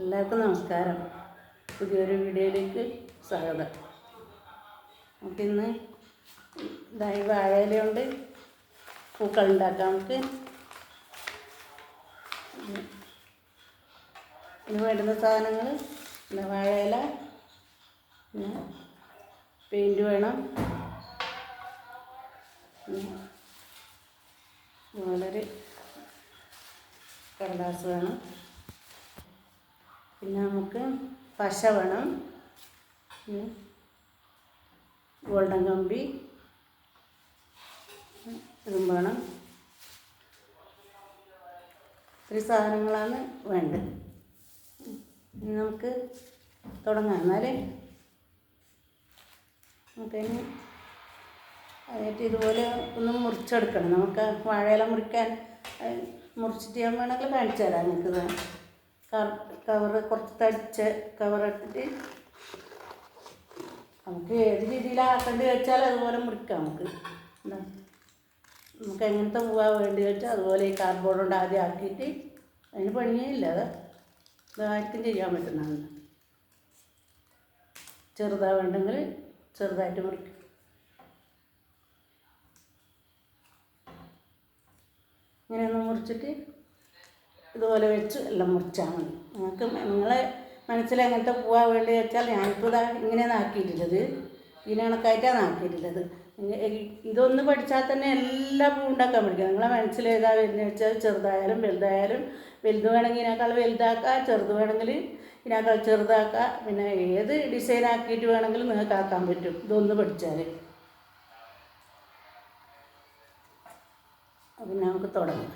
എല്ലാവർക്കും നമസ്കാരം. പുതിയൊരു വീഡിയോയിലേക്ക് സ്വാഗതം. നമുക്കിന്ന് ഇതായി വാഴയില കൊണ്ട് പൂക്കൾ ഉണ്ടാക്കാം നമുക്ക്. ഇനി വേണ്ടുന്ന സാധനങ്ങൾ പിന്നെ വാഴയില പിന്നെ പെയിന്റ് വേണം. വളരെ കടലാസ് വേണം. പിന്നെ നമുക്ക് പശ വേണം. ഗോൾഡൻ കമ്പി. ഇതും വേണം. ഇത്രയും സാധനങ്ങളാണ് വേണ്ടത്. ഇനി നമുക്ക് തുടങ്ങാം. എന്നാലേ നമുക്കതിന് അതിനായിട്ട് ഇതുപോലെ ഒന്ന് മുറിച്ചെടുക്കണം. നമുക്ക് വാഴയില മുറിക്കാൻ മുറിച്ചിട്ട് ഞാൻ വേണമെങ്കിൽ കാണിച്ചു തരാം നിങ്ങൾക്ക് കവർ കുറച്ച് തടിച്ച് കവറെടുത്തിട്ട് നമുക്ക് ഏത് രീതിയിലാക്കേണ്ടി വെച്ചാൽ അതുപോലെ മുറിക്കാം. നമുക്ക് നമുക്ക് എങ്ങനത്തെ പൂവാ വേണ്ടി വെച്ചാൽ അതുപോലെ ഈ കാർഡ്ബോർഡ് കൊണ്ട് ആദ്യം ആക്കിയിട്ട് അതിന് പണിയേ ഇല്ല അത് ഇതായിരിക്കും ചെയ്യാൻ പറ്റുന്നതാണ് ചെറുതാ വേണ്ടെങ്കിൽ ചെറുതായിട്ട് മുറിക്കും. ഇങ്ങനെയൊന്ന് മുറിച്ചിട്ട് ഇതുപോലെ വെച്ച് എല്ലാം മുറിച്ചാൽ മതി. നിങ്ങൾക്ക് നിങ്ങളെ മനസ്സിൽ എങ്ങനത്തെ പൂവാ വേണ്ടി വെച്ചാൽ ഞാനിപ്പോൾ ഇതാ ഇങ്ങനെയാണ് ആക്കിയിട്ടുള്ളത്. ഇതിനെ കണക്കായിട്ടാണ് ആക്കിയിട്ടുള്ളത്. ഇതൊന്ന് പഠിച്ചാൽ തന്നെ എല്ലാ പൂ ഉണ്ടാക്കാൻ പഠിക്കും. നിങ്ങളെ മനസ്സിൽ ഏതാ വരുന്നത് വെച്ചാൽ ചെറുതായാലും വലുതായാലും വലുത് വേണമെങ്കിൽ ഇതിനേക്കാൾ വലുതാക്കുക ചെറുത് വേണമെങ്കിൽ ഇതിനേക്കാൾ ചെറുതാക്കുക പിന്നെ ഏത് ഡിസൈൻ ആക്കിയിട്ട് വേണമെങ്കിലും നിങ്ങൾക്ക് ആക്കാൻ പറ്റും. ഇതൊന്ന് പഠിച്ചാൽ പിന്നെ നമുക്ക് തുടങ്ങാം.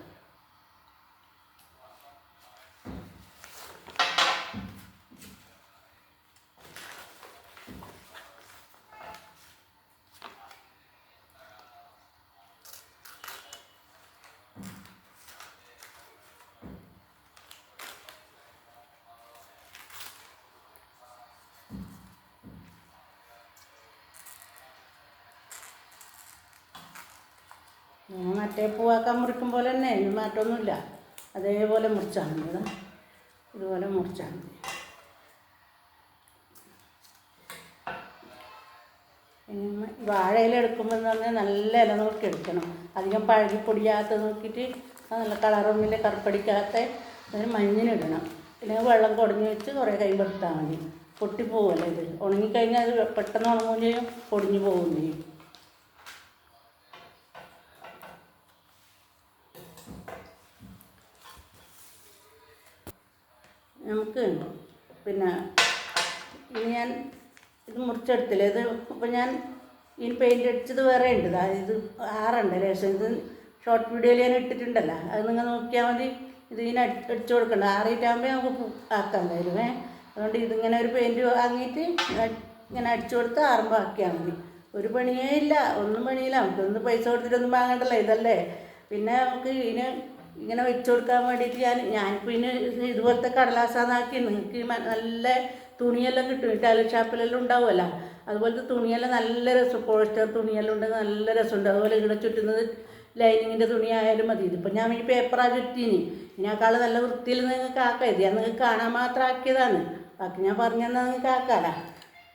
മറ്റേ പൂവാക്കാൻ മുറിക്കും പോലെ തന്നെ അതിന് മാറ്റമൊന്നുമില്ല അതേപോലെ മുറിച്ചാൽ മതി ഇതാ. ഇതുപോലെ മുറിച്ചാൽ മതി പിന്നെ വാഴയില എടുക്കുമ്പോൾ എന്ന് പറഞ്ഞാൽ നല്ല ഇല നോക്കി എടുക്കണം. അധികം പഴകി പൊടിയാത്ത നോക്കിയിട്ട് നല്ല കളറൊന്നുമില്ല കറുപ്പടിക്കാത്ത അതിന് മഞ്ഞിനിടണം. ഇല്ലെങ്കിൽ വെള്ളം കുടഞ്ഞ് വെച്ച് കുറേ കൈ വെറുത്താൽ മതി. പൊട്ടിപ്പോവല്ലേ ഇത്? ഉണങ്ങിക്കഴിഞ്ഞാൽ അത് പെട്ടെന്ന് ഉണങ്ങുകയും ചെയ്യും പൊടിഞ്ഞു പോവുകയും ചെയ്യും. നമുക്ക് പിന്നെ ഇനി ഞാൻ ഇത് മുറിച്ചെടുത്തില്ല. ഇത് ഇപ്പം ഞാൻ ഈ പെയിന്റ് അടിച്ചത് വേറെ ഉണ്ട്. ഇത് ആറുണ്ട് ലേശം ഇത് ഷോർട്ട് വീഡിയോയിൽ ഞാൻ ഇട്ടിട്ടുണ്ടല്ലോ. അത് നിങ്ങൾ നോക്കിയാൽ മതി. ഇത് അടി- അടിച്ചു കൊടുക്കണ്ട. ആറിയിട്ടാകുമ്പോൾ നമുക്ക് ആക്കാൻ തരും അതുകൊണ്ട് ഇതിങ്ങനെ ഒരു പെയിന്റ് വാങ്ങിയിട്ട് ഇങ്ങനെ അടിച്ചു കൊടുത്ത് ആറുമ്പോൾ ആക്കിയാൽ മതി. ഒരു പണിയേ ഇല്ല. ഒന്നും പണിയില്ല. നമുക്കൊന്നും പൈസ കൊടുത്തിട്ടൊന്നും വാങ്ങണ്ടല്ലോ ഇതല്ലേ? പിന്നെ നമുക്ക് ഇതിന് ഇങ്ങനെ വെച്ച് കൊടുക്കാൻ വേണ്ടിയിട്ട് ഞാൻ ഞാൻ പിന്നെ ഇതുപോലത്തെ കടലാസാന്നാക്കി നിങ്ങൾക്ക് നല്ല തുണിയെല്ലാം കിട്ടും. ടൈലർ ഷാപ്പിലെല്ലാം ഉണ്ടാവുമല്ലോ. അതുപോലത്തെ തുണിയെല്ലാം നല്ല രസം. പോളിസ്റ്റർ തുണിയെല്ലാം ഉണ്ടെങ്കിൽ നല്ല രസമുണ്ട്. അതുപോലെ ഇവിടെ ചുറ്റുന്നത് ലൈനിങ്ങിന്റെ തുണിയായാലും മതി. ഇതിപ്പോൾ ഞാൻ ഈ പേപ്പറാ ചുറ്റീനി. ഇതിനേക്കാൾ നല്ല വൃത്തിയിൽ നിങ്ങൾക്ക് ആക്കാം. ഇത് ഞാൻ നിങ്ങൾക്ക് കാണാൻ മാത്രം ആക്കിയതാണ്. ബാക്കി ഞാൻ പറഞ്ഞാൽ നിങ്ങൾക്ക് ആക്കാമല്ലോ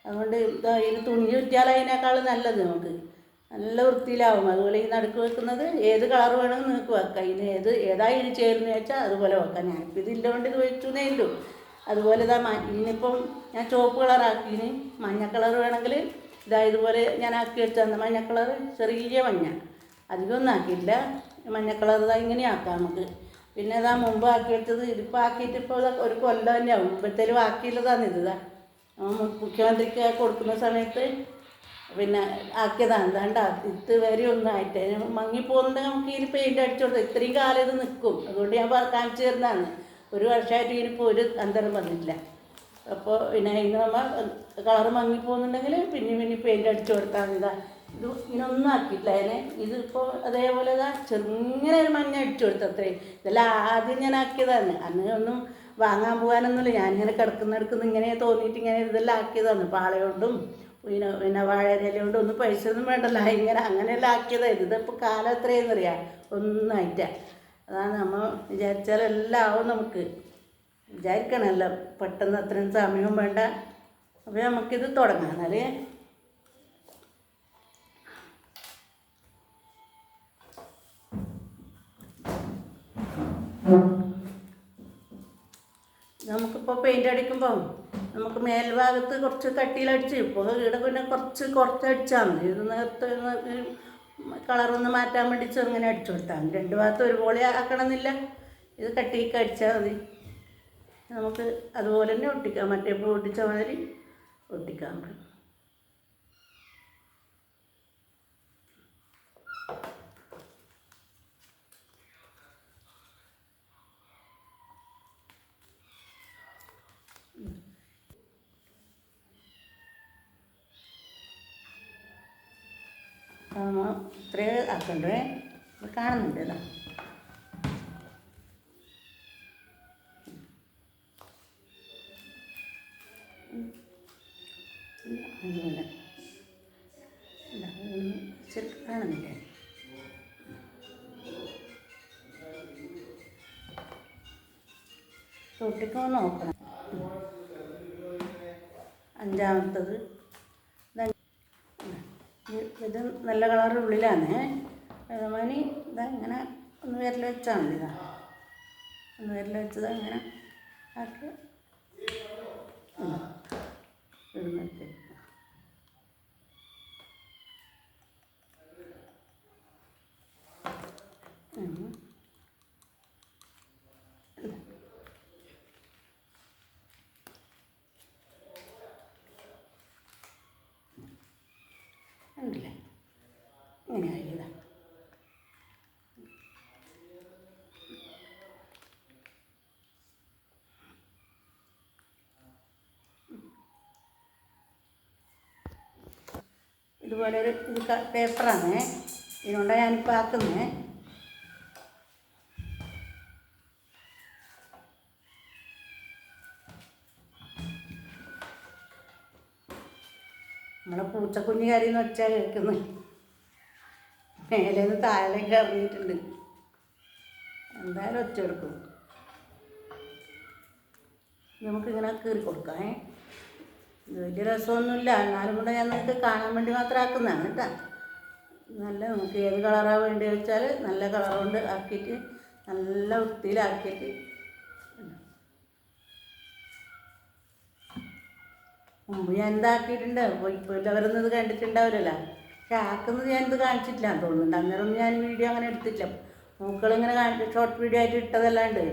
അതുകൊണ്ട് ഇതാ തുണി ചുറ്റിയാൽ അതിനേക്കാൾ നല്ലത് നമുക്ക്. നല്ല വൃത്തിയിലാവും. അതുപോലെ ഈ നടുക്ക് വെക്കുന്നത് ഏത് കളർ വേണമെങ്കിൽ നിങ്ങൾക്ക് വെക്കാം. ഇതിന് ഏത് ഏതാ ഇനി ചേരുന്നത് വെച്ചാൽ അതുപോലെ വെക്കാം. ഞാനിപ്പോൾ ഇതില്ലോണ്ട് ഇത് വെച്ചു നേരിട്ടു അതുപോലെ ഇതാ ഇനിയിപ്പം ഞാൻ ചുവപ്പ് കളറാക്കി ഇനി മഞ്ഞ കളർ വേണമെങ്കിൽ ഇതാ ഇതുപോലെ ഞാൻ ആക്കി വെച്ചാൽ മഞ്ഞ കളർ ചെറിയ മഞ്ഞ. അധികമൊന്നും ആക്കിയില്ല മഞ്ഞ കളർ ഇതാ ഇങ്ങനെ ആക്കാം നമുക്ക്. പിന്നെ ഇതാ മുമ്പ് ആക്കി വെച്ചത് ഇതിപ്പോൾ ആക്കിയിട്ട് ഇപ്പോൾ ഒരു കൊല്ലം തന്നെയാവും. ഇപ്പോഴത്തേലും ആക്കിയുള്ളതാണ് ഇത് മുഖ്യമന്ത്രിക്ക് കൊടുക്കുന്ന സമയത്ത് പിന്നെ ആക്കിയതാണ് അതാണ്ട് ഇത് വരെ ഒന്നും ആയിട്ട്. മങ്ങിപ്പോകുന്നുണ്ടെങ്കിൽ നമുക്ക് ഇനി പെയിന്റ് അടിച്ചു കൊടുത്തു ഇത്രയും കാലം ഇത് നിൽക്കും അതുകൊണ്ട് ഞാൻ കാണിച്ചു തരുന്നതാണ്. ഒരു വർഷമായിട്ട് ഇതിനിപ്പോൾ ഒരു അന്തരം വന്നില്ല അപ്പോൾ പിന്നെ ഇങ്ങനെ നമ്മൾ കളറ് മങ്ങിപ്പോകുന്നുണ്ടെങ്കിൽ പിന്നെ പിന്നെ പെയിന്റ് അടിച്ചു കൊടുത്താൽ ഇതാ. ഇങ്ങനൊന്നും ആക്കിയിട്ടില്ല. അതിനെ ഇതിപ്പോൾ അതേപോലെ ഇതാ ചെറുങ്ങനെ ഒരു മഞ്ഞ അടിച്ചു കൊടുത്തു അത്രയും. ഇതെല്ലാം ആദ്യം ഞാൻ ആക്കിയതാണ്. അന്ന് ഒന്നും വാങ്ങാൻ പോകാനൊന്നുമില്ല. ഞാനിങ്ങനെ കിടക്കുന്ന എടുക്കുന്ന ഇങ്ങനെ തോന്നിയിട്ട് ഇങ്ങനെ ഇതെല്ലാം ആക്കിയതാണ്. പാളയോണ്ടും പിന്നെ പിന്നെ വാഴയില കൊണ്ട് ഒന്നും പൈസ ഒന്നും വേണ്ടല്ലോ. ഇങ്ങനെ അങ്ങനെയെല്ലാം ആക്കിയതാണ് ഇതിപ്പോൾ കാലം എത്രയെന്ന് അറിയാം. ഒന്നും ഒന്നായിട്ടാ അതാണ് നമ്മൾ വിചാരിച്ചാൽ എല്ലാം ആവും നമുക്ക്. വിചാരിക്കണമല്ലോ പെട്ടെന്ന് അത്രയും സമയവും വേണ്ട. അപ്പോൾ നമുക്കിത് തുടങ്ങാം. എന്നാൽ നമുക്കിപ്പോൾ പെയിന്റ് അടിക്കുമ്പോൾ നമുക്ക് മേൽഭാഗത്ത് കുറച്ച് കട്ടിയിലടിച്ച് ഇപ്പോൾ ഇവിടെ പിന്നെ കുറച്ച് കുറച്ച് അടിച്ചാൽ മതി. ഇത് നേരത്തെ കളറൊന്ന് മാറ്റാൻ വേണ്ടി ചെറുങ്ങനെ അടിച്ചു കൊടുത്താൽ മതി. രണ്ട് ഭാഗത്ത് ഒരുപോലെ ആക്കണമെന്നില്ല. ഇത് കട്ടിക്ക് അടിച്ചാൽ മതി. നമുക്ക് അതുപോലെ തന്നെ ഒട്ടിക്കാം. മറ്റേ പൂ ഒട്ടിച്ച മാതിരി ഒട്ടിക്കാം. ഇത്രയും ആക്കണ്ടേ? കാണുന്നുണ്ട് ഇതാ ശരി കാണുന്നില്ലേ തൊട്ടിക്കോ നോക്കണം. അഞ്ചാമത്തത് ഇത് നല്ല കളർ ഉള്ളിലാണ് അതുമാതിരി ഇതാ ഇങ്ങനെ ഒന്ന് വിരൽ വെച്ചാൽ മതി ഇതാ. ഒന്ന് വിരൽ വെച്ചത് ഇങ്ങനെ ആക്കി. ഇതാ, ഇതുപോലെ ഒരു ഇത് പേപ്പറാണ്. ഇതിനുകൊണ്ടാണ് ഞാനിപ്പോൾ ആക്കുന്നത് നമ്മളെ പൂച്ചക്കുഞ്ഞ് കരയുന്ന വെച്ചാൽ കേൾക്കുന്നു. മേലേന്ന് താഴേക്ക് ഇറങ്ങിയിട്ടുണ്ട് എന്തായാലും ഒച്ച കൊടുക്കും നമുക്കിങ്ങനെ കീറി കൊടുക്കാം വലിയ രസമൊന്നുമില്ല. എന്നാലും കൂടെ ഞാൻ നിങ്ങൾക്ക് കാണാൻ വേണ്ടി മാത്രം ആക്കുന്നതാണ് കേട്ടോ. നല്ല നമുക്ക് ഏത് കളറാണ് വേണ്ടി വെച്ചാൽ നല്ല കളർ കൊണ്ട് ആക്കിയിട്ട് നല്ല വൃത്തിയിലാക്കിയിട്ട് മുമ്പ് ഞാൻ ഇതാക്കിയിട്ടുണ്ട് അപ്പോൾ ഇപ്പോൾ എല്ലാവരൊന്നും ഇത് കണ്ടിട്ടുണ്ടാവില്ലല്ലോ. പക്ഷെ ആക്കുന്നത് ഞാൻ ഇത് കാണിച്ചിട്ടില്ല എന്ന് തോന്നുന്നുണ്ട്. അന്നേരം ഞാൻ വീഡിയോ അങ്ങനെ എടുത്തിട്ടില്ല. മൂക്കളിങ്ങനെ കാണിച്ച് ഷോർട്ട് വീഡിയോ ആയിട്ട് ഇട്ടതല്ലാണ്ട്.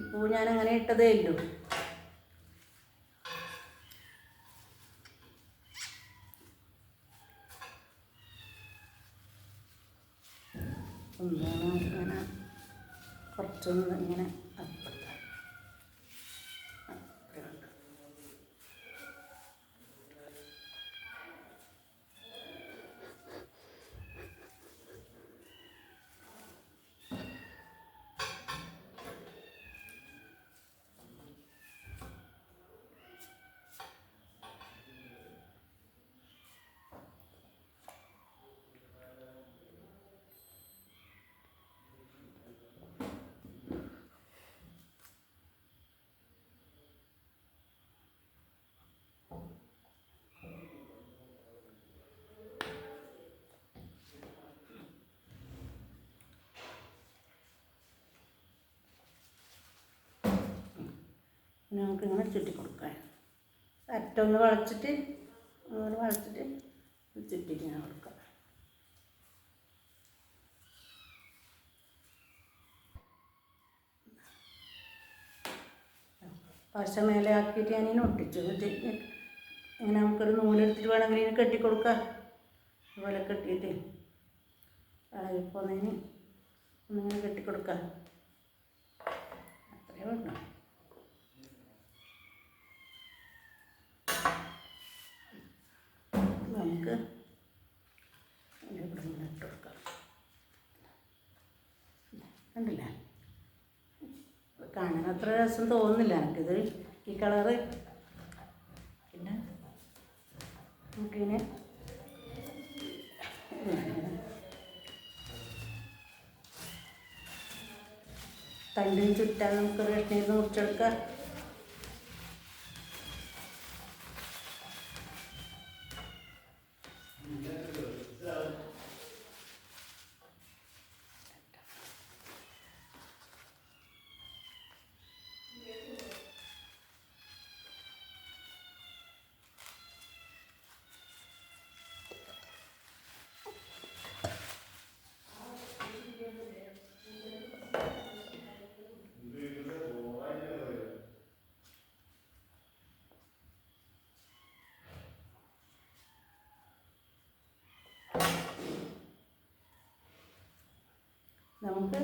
ഇപ്പോൾ ഞാൻ അങ്ങനെ ഇട്ടതേ ഇല്ലൂ. എന്താണ് ഇങ്ങനെ കുറച്ചൊന്ന് ഇങ്ങനെ പിന്നെ നമുക്കിങ്ങനെ ചുറ്റി കൊടുക്കാം. അറ്റൊന്ന് വളച്ചിട്ട് അങ്ങനെ വളച്ചിട്ട് ചുറ്റിട്ട് ഇങ്ങനെ കൊടുക്കാം. പശ മേലെ ആക്കിയിട്ട് ഞാനിങ്ങനെ ഒട്ടിച്ചു. ഇങ്ങനെ നമുക്കൊരു നൂലെടുത്തിട്ട് വേണമെങ്കിൽ ഇതിന് കെട്ടിക്കൊടുക്കാം അതുപോലെ കെട്ടിയിട്ട്. ഇളകിപ്പോന്നതിന് ഒന്നിങ്ങനെ കെട്ടിക്കൊടുക്കാം അത്രയേ ഉള്ളൂ നമുക്ക് ഇവിടെ ഇങ്ങനെ ഇട്ട് കൊടുക്കാം കണ്ടില്ലേ ഇത് കാണാൻ അത്ര രസം തോന്നുന്നില്ല എനിക്കിത്. ഈ കളറ്. പിന്നെ നമുക്കിങ്ങനെ തണ്ടിന് ചുറ്റാൻ നമുക്ക് കഷ്ണിയിൽ നിന്ന് മുറിച്ചെടുക്കാം നമുക്ക്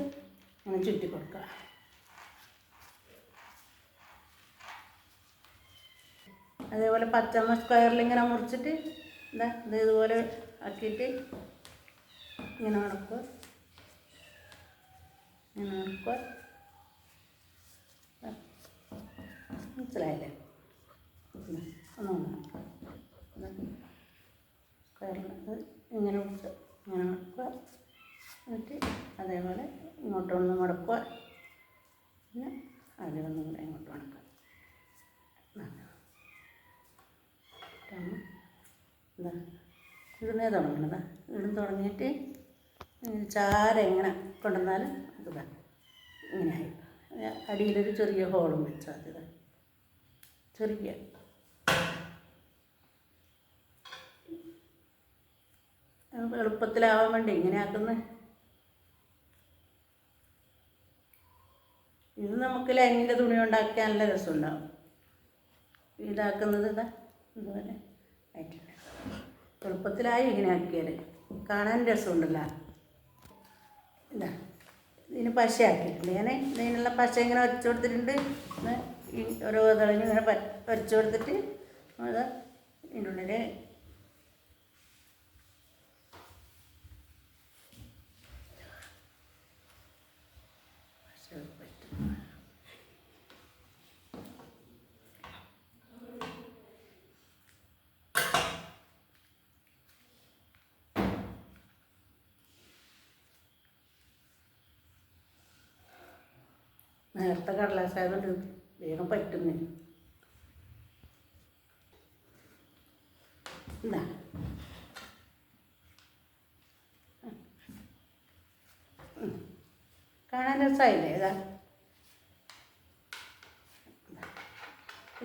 ഇങ്ങനെ ചുറ്റി കൊടുക്കുക. അതേപോലെ പച്ചമ്മ സ്ക്വയറിൽ ഇങ്ങനെ മുറിച്ചിട്ട് എന്താ ഇത് ഇതുപോലെ ആക്കിയിട്ട് ഇങ്ങനെ ഉണക്കുക ഇങ്ങനെ ഉണക്കുക മനസ്സിലായില്ലേ? ഇതാ, സ്ക്വയറിൽ ഇങ്ങനെ മുറിച്ച് ഇങ്ങനെ ഉണക്കുക എന്നിട്ട് അതേപോലെ ഇങ്ങോട്ടൊന്ന് മടക്കുക പിന്നെ അതിലൊന്നും കൂടെ ഇങ്ങോട്ട് മടക്കുക. എന്താ ഇടുന്നേ തുടങ്ങണതാ ഇടും തുടങ്ങിയിട്ട് ചാര ഇങ്ങനെ കൊണ്ടുവന്നാൽ ഇങ്ങനെ ആയി. അടിയിലൊരു ചെറിയ ഹോളും വെച്ചാൽ മതി ചെറിയ. എളുപ്പത്തിലാവാൻ വേണ്ടി ഇങ്ങനെ ആക്കുന്നത് ഇത് നമുക്ക് ലൈനിന്റെ തുണി ഉണ്ടാക്കിയാൽ നല്ല രസമുണ്ടാവും. ഇതാക്കുന്നത് ഇതാ ഇതുപോലെ ആയിട്ടുണ്ട് എളുപ്പത്തിലായി ഇങ്ങനെ ആക്കിയാൽ കാണാൻ രസമുണ്ടല്ലോ. ഇതാ ഇതിന് പശ ആക്കിയിട്ടുണ്ട് ഞാൻ ഇതിനുള്ള പശ ഇങ്ങനെ ഒരച്ചു കൊടുത്തിട്ടുണ്ട്. ഓരോ ഇതളിന് ഇങ്ങനെ ഒരച്ചു കൊടുത്തിട്ട് അത് ഇതിന്റെ ഉള്ളിൽ പശ പറ്റും നേരത്തെ കടലാസായതുകൊണ്ട് വേഗം പറ്റുന്നു. എന്താ കാണാൻ രസമായില്ലേ? ഇതാ.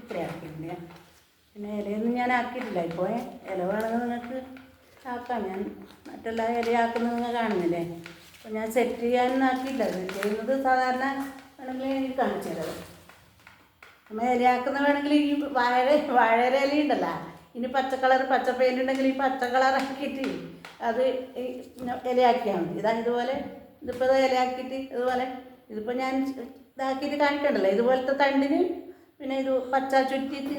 ഇത്രയാക്കിയിട്ടുണ്ട് പിന്നെ ഇലയൊന്നും ഞാൻ ആക്കിയിട്ടില്ല. ഇപ്പോൾ ഇല വേണമെങ്കിൽ നിങ്ങൾക്ക് ആക്കാം. ഞാൻ മറ്റെല്ലാ ഇലയാക്കുന്നത് നിങ്ങൾ കാണുന്നില്ലേ? അപ്പോൾ ഞാൻ സെറ്റ് ചെയ്യാനൊന്നും ആക്കിയില്ല സെറ്റ് ചെയ്യുന്നത് സാധാരണ വേണമെങ്കിൽ എനിക്ക് കാണിച്ചു തരാം. നമ്മൾ ഇലയാക്കുന്ന വേണമെങ്കിൽ ഈ വാഴ വാഴര ഇല ഉണ്ടല്ലോ. ഇനി പച്ച കളർ പച്ച പെയിന്റ് ഉണ്ടെങ്കിൽ ഈ പച്ച കളറാക്കിയിട്ട് അത് ഇലയാക്കിയാൽ മതി. ഇതാ ഇതുപോലെ ഇതിപ്പോൾ ഇത് ഇലയാക്കിയിട്ട് ഇതുപോലെ ഇതിപ്പോൾ ഞാൻ ഇതാക്കിയിട്ട് കാണിക്കണ്ടല്ലോ. ഇതുപോലത്തെ തണ്ടിന് പിന്നെ ഇത് പച്ച ചുറ്റിയിട്ട്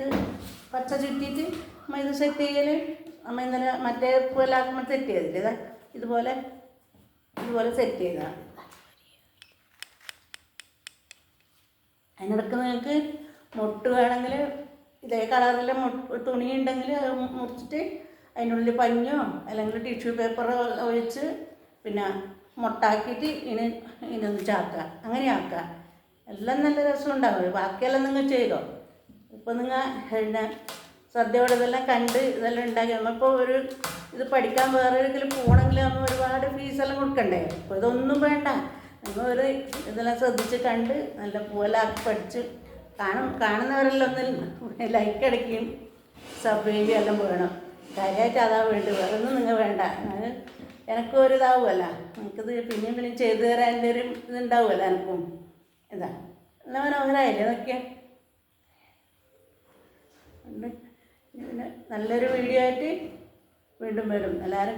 പച്ച ചുറ്റിയിട്ട് നമ്മൾ ഇത് സെറ്റ് ചെയ്യൽ നമ്മൾ ഇന്നലെ മറ്റേ പൂവെല്ലാം ആക്കുമ്പോൾ സെറ്റ് ചെയ്തില്ലേ? ഇതാ ഇതുപോലെ ഇതുപോലെ സെറ്റ് ചെയ്തതാണ് അതിനിടക്ക് നിങ്ങൾക്ക് മുട്ട് വേണമെങ്കിൽ ഇതേ കളറിലെ മുട്ട് തുണി ഉണ്ടെങ്കിൽ അത് മുറിച്ചിട്ട് അതിനുള്ളിൽ പഞ്ഞോ അല്ലെങ്കിൽ ടിഷ്യൂ പേപ്പർ ഒഴിച്ച് പിന്നെ മുട്ടാക്കിയിട്ട് ഇനി ഇനൊന്ന് ചാക്കുക അങ്ങനെ ആക്കുക. എല്ലാം നല്ല രസം ഉണ്ടാവും. ബാക്കിയെല്ലാം നിങ്ങൾ ചെയ്തോ? ഇപ്പം നിങ്ങൾ പിന്നെ സദ്യയോടെ ഇതെല്ലാം കണ്ട് ഇതെല്ലാം ഉണ്ടാക്കി. നമ്മളിപ്പോൾ ഒരു ഇത് പഠിക്കാൻ വേറെ ഒരിക്കലും പോകണമെങ്കിൽ നമ്മൾ ഒരുപാട് ഫീസെല്ലാം കൊടുക്കണ്ടേ? അപ്പോൾ ഇതൊന്നും വേണ്ട. ഒരു ഇതെല്ലാം ശ്രദ്ധിച്ച് കണ്ട് നല്ല പൂവെല്ലാം പഠിച്ച് കാണും കാണുന്നവരെല്ലാം ഒന്ന് ലൈക്ക് അടിക്കുകയും സബ്സ്ക്രൈബ് എല്ലാം വേണം. കാര്യമായിട്ട് അതാ വേണ്ടി വേറെ ഒന്നും നിങ്ങൾ വേണ്ട. എനിക്കും ഒരു ഇതാവുമല്ല. എനിക്കിത് പിന്നെയും പിന്നെയും ചെയ്തു തരാൻ ഒരു ഇതുണ്ടാവുമല്ലോ എനിക്കും. ഇതാ നല്ല മനോഹരമായില്ലേ നോക്കിയാൽ പിന്നെ നല്ലൊരു വീഡിയോ ആയിട്ട് വീണ്ടും വരും. എല്ലാവരും